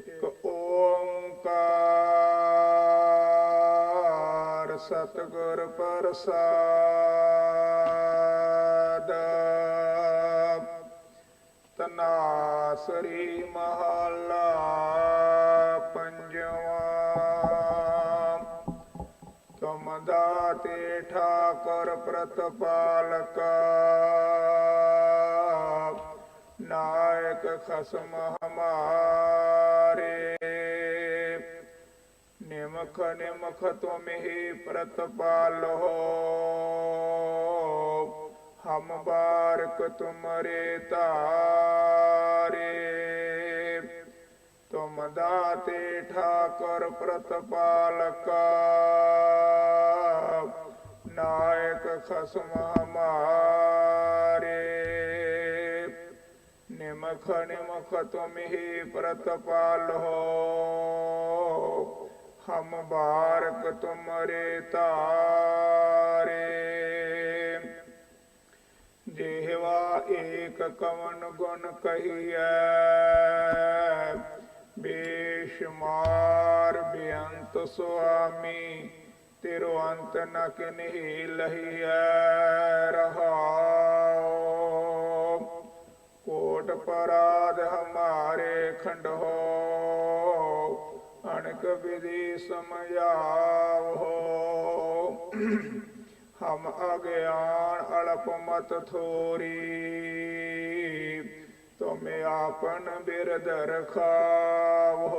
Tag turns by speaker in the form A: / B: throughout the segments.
A: ਇੱਕ ਓੰਕਾਰ ਸਤਿਗੁਰ ਪ੍ਰਸਾਦ। ਤਨਾਸਰੀ ਮਹਲਾ ਪੰਜਵਾਂ। ਤੁਮ ਦਾਤੇ ਠਾਕੁਰ ਪ੍ਰਤਪਾਲਕ। ਨਾਇਕ ਖਸਮ ਹਮਾਰ। ਨਿਮਖ ਨਿਮਖ ਤੁਮਹੀ ਪ੍ਰਤਪਾਲੋ। ਹਮ ਬਾਰਕ ਤੁਮਰੇ ਤਾਰੇ। ਤੁਮ ਦਾਤੇ ਠਾਕੁਰ ਪ੍ਰਤਪਾਲਕਾ। ਨਾਇਕ ਖਸਮ ਹਮਾਰੇ। ਮਖਨ ਮਖ ਤੁਮ ਹੀ। ਪ੍ਰਤਪਾਲੋ ਹਮ ਬਾਰਕ ਤੁਮਰੇ ਤਾਰੇ ਜਿਹਵਾ ਏਕ ਕਵਨ ਗੁਣ ਕਹੀਐ। ਬੇਸ਼ਮਾਰ ਬੇਅੰਤ ਸੁਆਮੀ, ਤੇਰੋ ਅੰਤ ਨ ਕਿਨਹੀ ਲਹੀਐ ਰਹਾਉ। ਕੋਟ ਪਰਾਧ ਹਮਾਰੇ ਖੰਡੋ ਅਣਕ ਵਿਧੀ ਸਮਝਾਵੋ ਹਮ ਅਗਿਆਨ ਅਲਪ ਮਤ ਥੋਰੀ, ਤੁਮ ਆਪਨ ਬਿਰਧ ਰਖਾਵੋ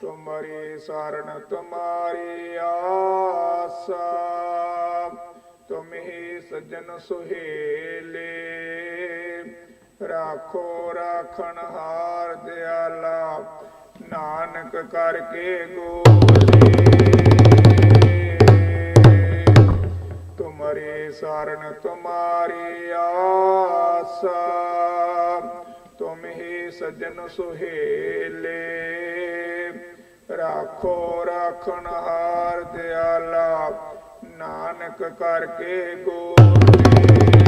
A: ਤੁਮਰੀ ਸਰਣ ਤੁਮਾਰੀ ਆਸਾ, ਤੁਮ ਹੀ ਸਜਨ ਸੁਹੇਲੇ। ਰਾਖੋ, ਰਾਖਣ ਹਾਰ ਦਿਆਲਾ, ਨਾਨਕ ਕਰਕੇ ਗੋਰੇ ਤੁਮਰੇ ਸਰਣ ਤੁਮਾਰੀ ਆਸਾ, ਤੁਮ ਹੀ ਸਜਨ ਸੁਹੇਲੇ। ਰਾਖੋ, ਰਾਖਣ ਹਾਰ ਦਿਆਲਾ, ਨਾਨਕ ਕਰਕੇ ਗੋਰੇ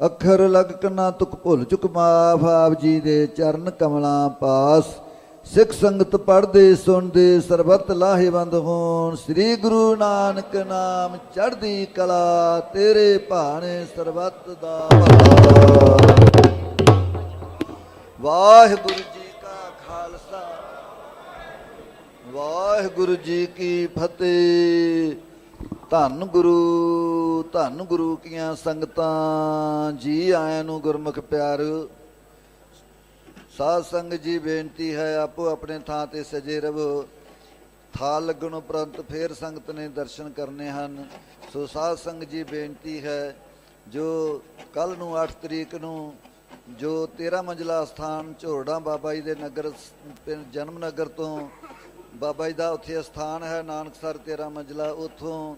B: ਅੱਖਰ ਲਗਕ ਨਾ ਤੁਕ ਭੁੱਲ ਚੁਕ ਮਾਫ, ਆਪ ਜੀ ਦੇ ਚਰਨ ਕਮਲਾਂ ਪਾਸ। ਸਿੱਖ ਸੰਗਤ ਪੜ੍ਹਦੇ, ਸੁਣਦੇ, ਸਰਬਤ ਲਾਹੇਵੰਦ ਹੋਣ। ਸ੍ਰੀ ਗੁਰੂ ਨਾਨਕ ਨਾਮ ਚੜ੍ਹਦੀ ਕਲਾ, ਤੇਰੇ ਭਾਣੇ ਸਰਬਤ ਦਾ ਵਾਹਿਗੁਰੂ ਜੀ ਕਾ ਖਾਲਸਾ, ਵਾਹਿਗੁਰੂ ਜੀ ਕੀ ਫਤਿਹ। ਧੰਨ ਗੁਰੂ ਧੰਨ ਗੁਰੂ ਕੀਆਂ ਸੰਗਤਾਂ, ਜੀ ਆਇਆਂ ਨੂੰ ਗੁਰਮੁਖ ਪਿਆਰ। ਸਾਧ ਸੰਗਤ ਜੀ, ਬੇਨਤੀ ਹੈ ਆਪੋ ਆਪਣੇ ਥਾਂ ਤੇ ਸਜੇ ਰਹੋ। ਥਾਲ ਲੱਗਣ ਉਪਰੰਤ ਫੇਰ ਸੰਗਤ ਨੇ ਦਰਸ਼ਨ ਕਰਨੇ ਹਨ। ਸੋ ਸਾਧ ਸੰਗਤ ਜੀ, ਬੇਨਤੀ ਹੈ, ਜੋ ਕੱਲ ਨੂੰ 8 ਤਰੀਕ ਨੂੰ ਜੋ 13 ਮੰਜ਼ਲਾ ਸਥਾਨ ਝੋੜਾ ਬਾਬਾ ਜੀ ਦੇ ਨਗਰ ਜਨਮ ਨਗਰ ਤੋਂ ਬਾਬਾ ਜੀ ਦਾ ਉੱਥੇ ਸਥਾਨ ਹੈ, ਨਾਨਕਸਰ 13 ਮੰਜ਼ਲਾ, ਉੱਥੋਂ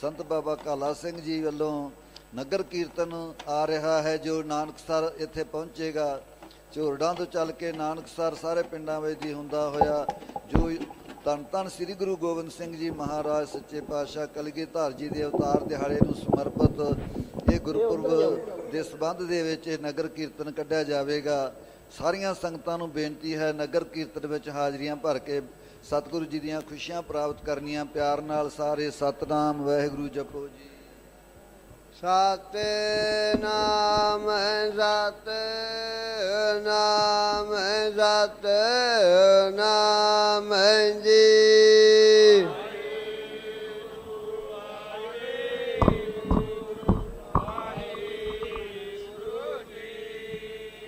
B: ਸੰਤ ਬਾਬਾ ਕਾਲਾ ਸਿੰਘ ਜੀ ਵੱਲੋਂ ਨਗਰ ਕੀਰਤਨ ਆ ਰਿਹਾ ਹੈ, ਜੋ ਨਾਨਕਸਰ ਇੱਥੇ ਪਹੁੰਚੇਗਾ। ਝੋਰੜਾਂ ਤੋਂ ਚੱਲ ਕੇ ਨਾਨਕਸਰ ਸਾਰੇ ਪਿੰਡਾਂ ਵਿੱਚ ਦੀ ਹੁੰਦਾ ਹੋਇਆ, ਜੋ ਧੰਨ ਧੰਨ ਸ੍ਰੀ ਗੁਰੂ ਗੋਬਿੰਦ ਸਿੰਘ ਜੀ ਮਹਾਰਾਜ, ਸੱਚੇ ਪਾਤਸ਼ਾਹ ਕਲਗੀਧਰ ਜੀ ਦੇ ਅਵਤਾਰ ਦਿਹਾੜੇ ਨੂੰ ਸਮਰਪਿਤ ਇਹ ਗੁਰਪੁਰਬ ਦੇ ਸਬੰਧ ਦੇ ਵਿੱਚ ਇਹ ਨਗਰ ਕੀਰਤਨ ਕੱਢਿਆ ਜਾਵੇਗਾ। ਸਾਰੀਆਂ ਸੰਗਤਾਂ ਨੂੰ ਬੇਨਤੀ ਹੈ, ਨਗਰ ਕੀਰਤਨ ਵਿੱਚ ਹਾਜ਼ਰੀਆਂ ਭਰ ਕੇ ਸਤਿਗੁਰੂ ਜੀ ਦੀਆਂ ਖੁਸ਼ੀਆਂ ਪ੍ਰਾਪਤ ਕਰਨੀਆਂ, ਪਿਆਰ ਨਾਲ ਸਾਰੇ ਸਤਨਾਮ, ਵਾਹਿਗੁਰੂ ਜਪੋ ਜੀ।
C: ਸਤਿ ਨਾਮ ਸਤਿ ਨਾਮ ਸਤਿ ਨਾਮ ਜੀ।